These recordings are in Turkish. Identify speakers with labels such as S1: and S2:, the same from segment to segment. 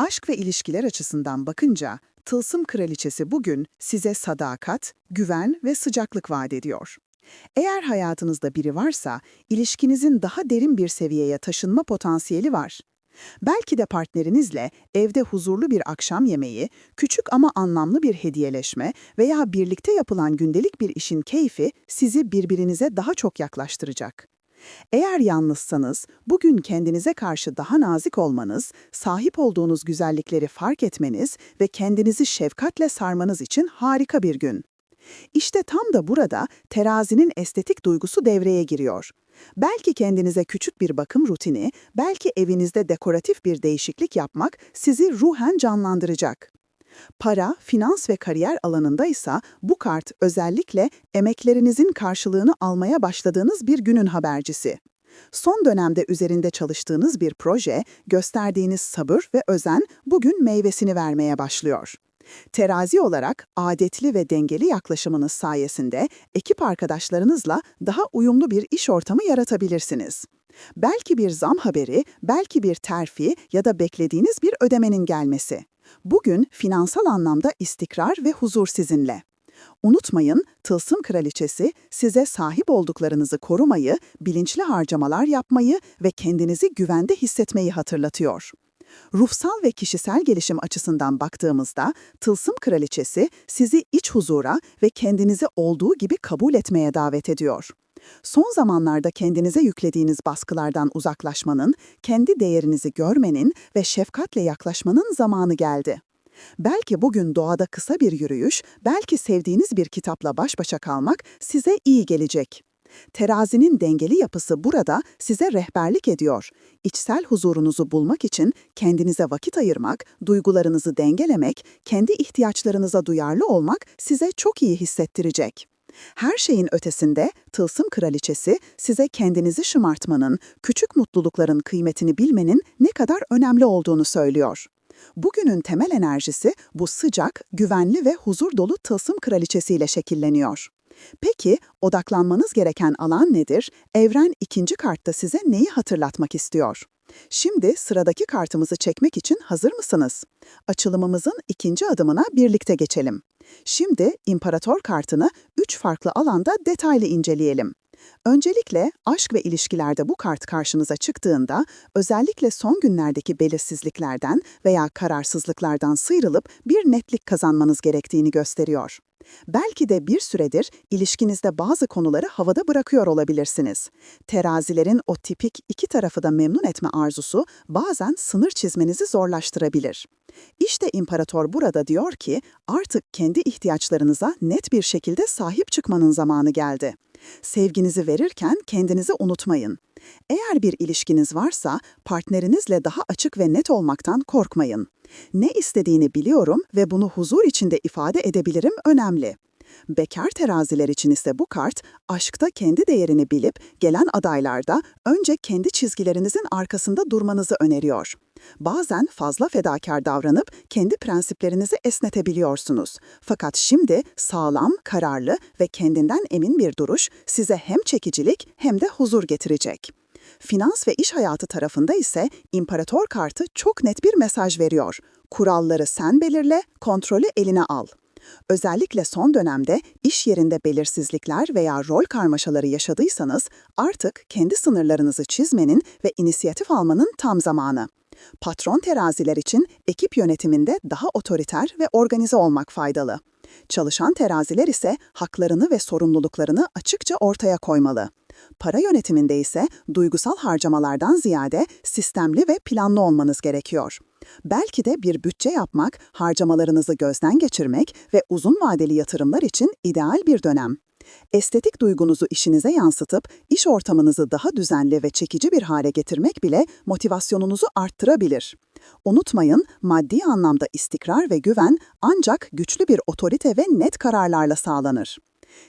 S1: Aşk ve ilişkiler açısından bakınca Tılsım Kraliçesi bugün size sadakat, güven ve sıcaklık vaat ediyor. Eğer hayatınızda biri varsa, ilişkinizin daha derin bir seviyeye taşınma potansiyeli var. Belki de partnerinizle evde huzurlu bir akşam yemeği, küçük ama anlamlı bir hediyeleşme veya birlikte yapılan gündelik bir işin keyfi sizi birbirinize daha çok yaklaştıracak. Eğer yalnızsanız, bugün kendinize karşı daha nazik olmanız, sahip olduğunuz güzellikleri fark etmeniz ve kendinizi şefkatle sarmanız için harika bir gün. İşte tam da burada terazinin estetik duygusu devreye giriyor. Belki kendinize küçük bir bakım rutini, belki evinizde dekoratif bir değişiklik yapmak sizi ruhen canlandıracak. Para, finans ve kariyer alanında ise bu kart özellikle emeklerinizin karşılığını almaya başladığınız bir günün habercisi. Son dönemde üzerinde çalıştığınız bir proje, gösterdiğiniz sabır ve özen bugün meyvesini vermeye başlıyor. Terazi olarak adetli ve dengeli yaklaşımınız sayesinde ekip arkadaşlarınızla daha uyumlu bir iş ortamı yaratabilirsiniz. Belki bir zam haberi, belki bir terfi ya da beklediğiniz bir ödemenin gelmesi. Bugün finansal anlamda istikrar ve huzur sizinle. Unutmayın, Tılsım Kraliçesi size sahip olduklarınızı korumayı, bilinçli harcamalar yapmayı ve kendinizi güvende hissetmeyi hatırlatıyor. Ruhsal ve kişisel gelişim açısından baktığımızda Tılsım Kraliçesi sizi iç huzura ve kendinizi olduğu gibi kabul etmeye davet ediyor. Son zamanlarda kendinize yüklediğiniz baskılardan uzaklaşmanın, kendi değerinizi görmenin ve şefkatle yaklaşmanın zamanı geldi. Belki bugün doğada kısa bir yürüyüş, belki sevdiğiniz bir kitapla baş başa kalmak size iyi gelecek. Terazinin dengeli yapısı burada size rehberlik ediyor. İçsel huzurunuzu bulmak için kendinize vakit ayırmak, duygularınızı dengelemek, kendi ihtiyaçlarınıza duyarlı olmak size çok iyi hissettirecek. Her şeyin ötesinde Tılsım Kraliçesi size kendinizi şımartmanın, küçük mutlulukların kıymetini bilmenin ne kadar önemli olduğunu söylüyor. Bugünün temel enerjisi bu sıcak, güvenli ve huzur dolu Tılsım Kraliçesiyle şekilleniyor. Peki odaklanmanız gereken alan nedir? Evren ikinci kartta size neyi hatırlatmak istiyor? Şimdi sıradaki kartımızı çekmek için hazır mısınız? Açılımımızın ikinci adımına birlikte geçelim. Şimdi imparator kartını üç farklı alanda detaylı inceleyelim. Öncelikle aşk ve ilişkilerde bu kart karşınıza çıktığında özellikle son günlerdeki belirsizliklerden veya kararsızlıklardan sıyrılıp bir netlik kazanmanız gerektiğini gösteriyor. Belki de bir süredir ilişkinizde bazı konuları havada bırakıyor olabilirsiniz. Terazilerin o tipik iki tarafı da memnun etme arzusu bazen sınır çizmenizi zorlaştırabilir. İşte imparator burada diyor ki artık kendi ihtiyaçlarınıza net bir şekilde sahip çıkmanın zamanı geldi. Sevginizi verirken kendinizi unutmayın. Eğer bir ilişkiniz varsa partnerinizle daha açık ve net olmaktan korkmayın. Ne istediğini biliyorum ve bunu huzur içinde ifade edebilirim önemli. Bekar teraziler için ise bu kart, aşkta kendi değerini bilip gelen adaylarda önce kendi çizgilerinizin arkasında durmanızı öneriyor. Bazen fazla fedakar davranıp kendi prensiplerinizi esnetebiliyorsunuz. Fakat şimdi sağlam, kararlı ve kendinden emin bir duruş size hem çekicilik hem de huzur getirecek. Finans ve iş hayatı tarafında ise imparator kartı çok net bir mesaj veriyor. Kuralları sen belirle, kontrolü eline al. Özellikle son dönemde iş yerinde belirsizlikler veya rol karmaşaları yaşadıysanız artık kendi sınırlarınızı çizmenin ve inisiyatif almanın tam zamanı. Patron teraziler için ekip yönetiminde daha otoriter ve organize olmak faydalı. Çalışan teraziler ise haklarını ve sorumluluklarını açıkça ortaya koymalı. Para yönetiminde ise duygusal harcamalardan ziyade sistemli ve planlı olmanız gerekiyor. Belki de bir bütçe yapmak, harcamalarınızı gözden geçirmek ve uzun vadeli yatırımlar için ideal bir dönem. Estetik duygunuzu işinize yansıtıp iş ortamınızı daha düzenli ve çekici bir hale getirmek bile motivasyonunuzu arttırabilir. Unutmayın, maddi anlamda istikrar ve güven ancak güçlü bir otorite ve net kararlarla sağlanır.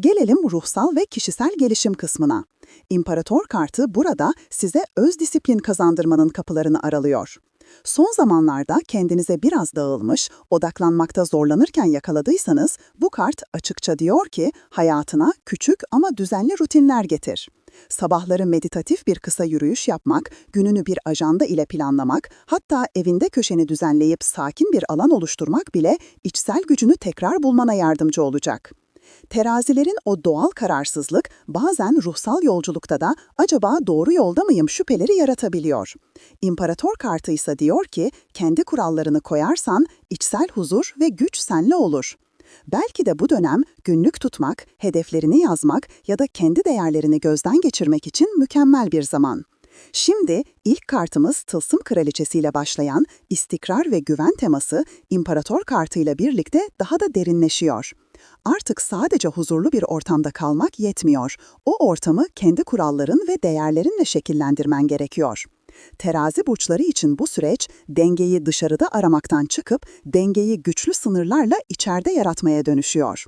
S1: Gelelim ruhsal ve kişisel gelişim kısmına. İmparator kartı burada size öz disiplin kazandırmanın kapılarını aralıyor. Son zamanlarda kendinize biraz dağılmış, odaklanmakta zorlanırken yakaladıysanız bu kart açıkça diyor ki hayatına küçük ama düzenli rutinler getir. Sabahları meditatif bir kısa yürüyüş yapmak, gününü bir ajanda ile planlamak, hatta evinde köşeni düzenleyip sakin bir alan oluşturmak bile içsel gücünü tekrar bulmana yardımcı olacak. Terazilerin o doğal kararsızlık bazen ruhsal yolculukta da acaba doğru yolda mıyım şüpheleri yaratabiliyor. İmparator kartı ise diyor ki kendi kurallarını koyarsan içsel huzur ve güç senle olur. Belki de bu dönem günlük tutmak, hedeflerini yazmak ya da kendi değerlerini gözden geçirmek için mükemmel bir zaman. Şimdi ilk kartımız Tılsım Kraliçesi ile başlayan istikrar ve güven teması İmparator kartıyla birlikte daha da derinleşiyor. Artık sadece huzurlu bir ortamda kalmak yetmiyor. O ortamı kendi kuralların ve değerlerinle şekillendirmen gerekiyor. Terazi burçları için bu süreç dengeyi dışarıda aramaktan çıkıp dengeyi güçlü sınırlarla içeride yaratmaya dönüşüyor.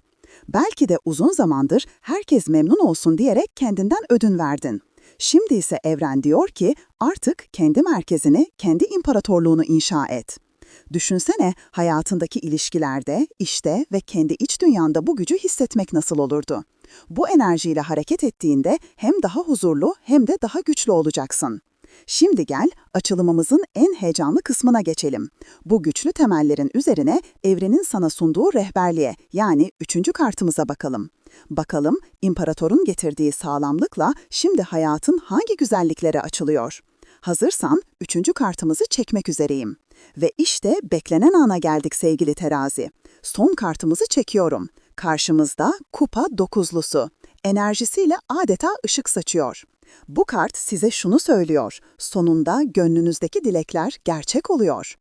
S1: Belki de uzun zamandır herkes memnun olsun diyerek kendinden ödün verdin. Şimdi ise evren diyor ki artık kendi merkezini, kendi imparatorluğunu inşa et. Düşünsene hayatındaki ilişkilerde, işte ve kendi iç dünyanda bu gücü hissetmek nasıl olurdu? Bu enerjiyle hareket ettiğinde hem daha huzurlu hem de daha güçlü olacaksın. Şimdi gel açılımımızın en heyecanlı kısmına geçelim. Bu güçlü temellerin üzerine evrenin sana sunduğu rehberliğe yani üçüncü kartımıza bakalım. Bakalım imparatorun getirdiği sağlamlıkla şimdi hayatın hangi güzelliklere açılıyor? Hazırsan üçüncü kartımızı çekmek üzereyim. Ve işte beklenen ana geldik sevgili terazi. Son kartımızı çekiyorum. Karşımızda kupa dokuzlusu. Enerjisiyle adeta ışık saçıyor. Bu kart size şunu söylüyor. Sonunda gönlünüzdeki dilekler gerçek oluyor.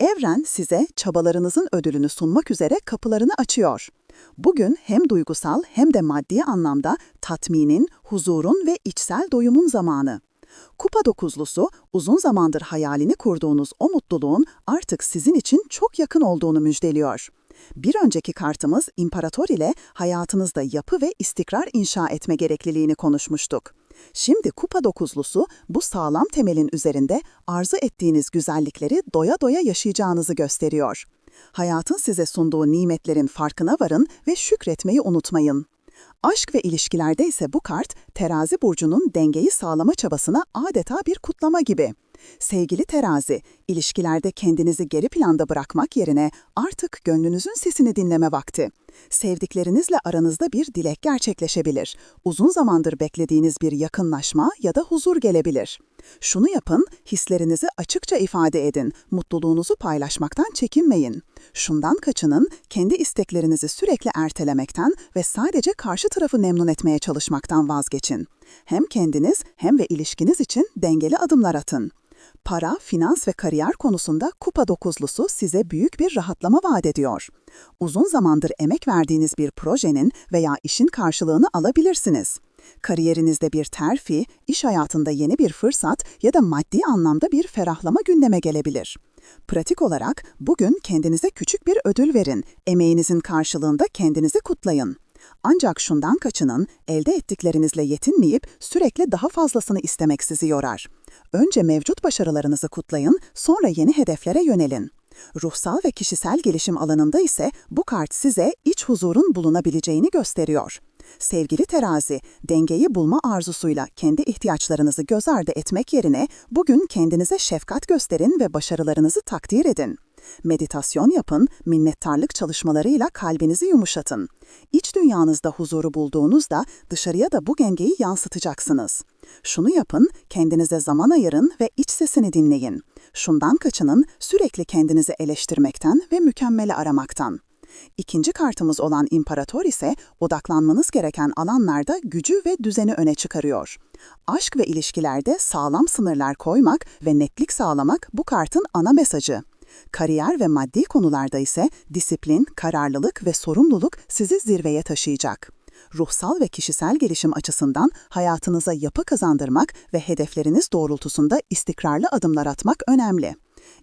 S1: Evren size çabalarınızın ödülünü sunmak üzere kapılarını açıyor. Bugün hem duygusal hem de maddi anlamda tatminin, huzurun ve içsel doyumun zamanı. Kupa dokuzlusu, uzun zamandır hayalini kurduğunuz o mutluluğun artık sizin için çok yakın olduğunu müjdeliyor. Bir önceki kartımız İmparator ile hayatınızda yapı ve istikrar inşa etme gerekliliğini konuşmuştuk. Şimdi kupa dokuzlusu bu sağlam temelin üzerinde arzu ettiğiniz güzellikleri doya doya yaşayacağınızı gösteriyor. Hayatın size sunduğu nimetlerin farkına varın ve şükretmeyi unutmayın. Aşk ve ilişkilerde ise bu kart terazi burcunun dengeyi sağlama çabasına adeta bir kutlama gibi. Sevgili terazi, ilişkilerde kendinizi geri planda bırakmak yerine artık gönlünüzün sesini dinleme vakti. Sevdiklerinizle aranızda bir dilek gerçekleşebilir. Uzun zamandır beklediğiniz bir yakınlaşma ya da huzur gelebilir. Şunu yapın, hislerinizi açıkça ifade edin, mutluluğunuzu paylaşmaktan çekinmeyin. Şundan kaçının, kendi isteklerinizi sürekli ertelemekten ve sadece karşı tarafı memnun etmeye çalışmaktan vazgeçin. Hem kendiniz hem ve ilişkiniz için dengeli adımlar atın. Para, finans ve kariyer konusunda kupa dokuzlusu size büyük bir rahatlama vaat ediyor. Uzun zamandır emek verdiğiniz bir projenin veya işin karşılığını alabilirsiniz. Kariyerinizde bir terfi, iş hayatında yeni bir fırsat ya da maddi anlamda bir ferahlama gündeme gelebilir. Pratik olarak bugün kendinize küçük bir ödül verin, emeğinizin karşılığında kendinizi kutlayın. Ancak şundan kaçının, elde ettiklerinizle yetinmeyip sürekli daha fazlasını istemek sizi yorar. Önce mevcut başarılarınızı kutlayın, sonra yeni hedeflere yönelin. Ruhsal ve kişisel gelişim alanında ise bu kart size iç huzurun bulunabileceğini gösteriyor. Sevgili terazi, dengeyi bulma arzusuyla kendi ihtiyaçlarınızı göz ardı etmek yerine bugün kendinize şefkat gösterin ve başarılarınızı takdir edin. Meditasyon yapın, minnettarlık çalışmalarıyla kalbinizi yumuşatın. İç dünyanızda huzuru bulduğunuzda dışarıya da bu dengeyi yansıtacaksınız. Şunu yapın, kendinize zaman ayırın ve iç sesini dinleyin. Şundan kaçının, sürekli kendinizi eleştirmekten ve mükemmeli aramaktan. İkinci kartımız olan İmparator ise odaklanmanız gereken alanlarda gücü ve düzeni öne çıkarıyor. Aşk ve ilişkilerde sağlam sınırlar koymak ve netlik sağlamak bu kartın ana mesajı. Kariyer ve maddi konularda ise disiplin, kararlılık ve sorumluluk sizi zirveye taşıyacak. Ruhsal ve kişisel gelişim açısından hayatınıza yapı kazandırmak ve hedefleriniz doğrultusunda istikrarlı adımlar atmak önemli.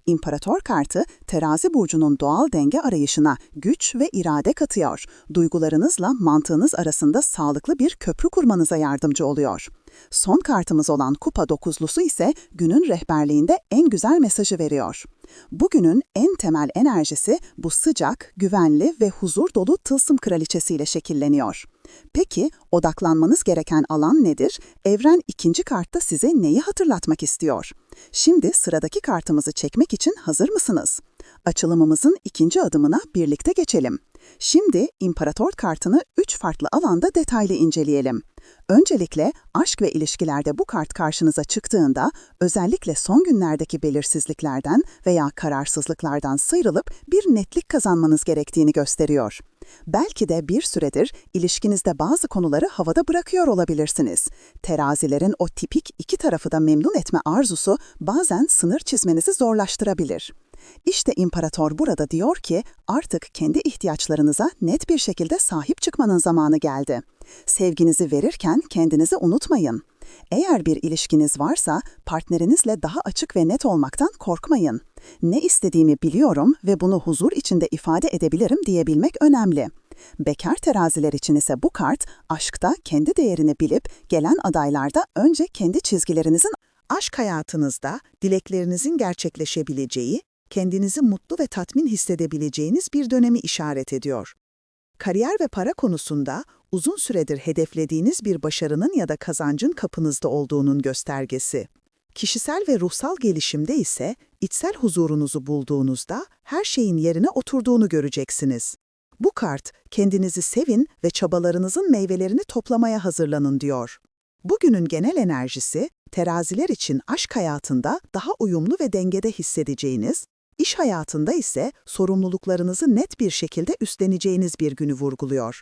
S1: İmparator kartı, terazi burcunun doğal denge arayışına güç ve irade katıyor. Duygularınızla mantığınız arasında sağlıklı bir köprü kurmanıza yardımcı oluyor. Son kartımız olan kupa dokuzlusu ise günün rehberliğinde en güzel mesajı veriyor. Bugünün en temel enerjisi bu sıcak, güvenli ve huzur dolu tılsım kraliçesiyle şekilleniyor. Peki odaklanmanız gereken alan nedir? Evren ikinci kartta size neyi hatırlatmak istiyor? Şimdi sıradaki kartımızı çekmek için hazır mısınız? Açılımımızın ikinci adımına birlikte geçelim. Şimdi İmparator kartını üç farklı alanda detaylı inceleyelim. Öncelikle aşk ve ilişkilerde bu kart karşınıza çıktığında özellikle son günlerdeki belirsizliklerden veya kararsızlıklardan sıyrılıp bir netlik kazanmanız gerektiğini gösteriyor. Belki de bir süredir ilişkinizde bazı konuları havada bırakıyor olabilirsiniz. Terazilerin o tipik iki tarafı da memnun etme arzusu bazen sınır çizmenizi zorlaştırabilir. İşte imparator burada diyor ki artık kendi ihtiyaçlarınıza net bir şekilde sahip çıkmanın zamanı geldi. Sevginizi verirken kendinizi unutmayın. Eğer bir ilişkiniz varsa partnerinizle daha açık ve net olmaktan korkmayın. Ne istediğimi biliyorum ve bunu huzur içinde ifade edebilirim diyebilmek önemli. Bekar teraziler için ise bu kart aşkta kendi değerini bilip gelen adaylarda önce kendi çizgilerinizin aşk hayatınızda dileklerinizin gerçekleşebileceği, kendinizi mutlu ve tatmin hissedebileceğiniz bir dönemi işaret ediyor. Kariyer ve para konusunda uzun süredir hedeflediğiniz bir başarının ya da kazancın kapınızda olduğunun göstergesi. Kişisel ve ruhsal gelişimde ise içsel huzurunuzu bulduğunuzda her şeyin yerine oturduğunu göreceksiniz. Bu kart, kendinizi sevin ve çabalarınızın meyvelerini toplamaya hazırlanın diyor. Bugünün genel enerjisi, teraziler için aşk hayatında daha uyumlu ve dengede hissedeceğiniz, iş hayatında ise sorumluluklarınızı net bir şekilde üstleneceğiniz bir günü vurguluyor.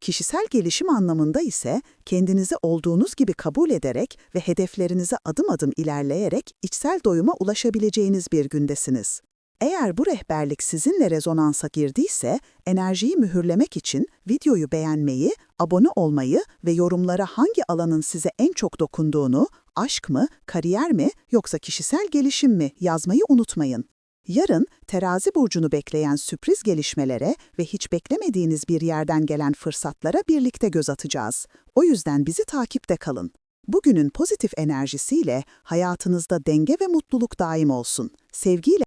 S1: Kişisel gelişim anlamında ise kendinizi olduğunuz gibi kabul ederek ve hedeflerinize adım adım ilerleyerek içsel doyuma ulaşabileceğiniz bir gündesiniz. Eğer bu rehberlik sizinle rezonansa girdiyse, enerjiyi mühürlemek için videoyu beğenmeyi, abone olmayı ve yorumlara hangi alanın size en çok dokunduğunu, aşk mı, kariyer mi yoksa kişisel gelişim mi yazmayı unutmayın. Yarın terazi burcunu bekleyen sürpriz gelişmelere ve hiç beklemediğiniz bir yerden gelen fırsatlara birlikte göz atacağız. O yüzden bizi takipte kalın. Bugünün pozitif enerjisiyle hayatınızda denge ve mutluluk daim olsun. Sevgiyle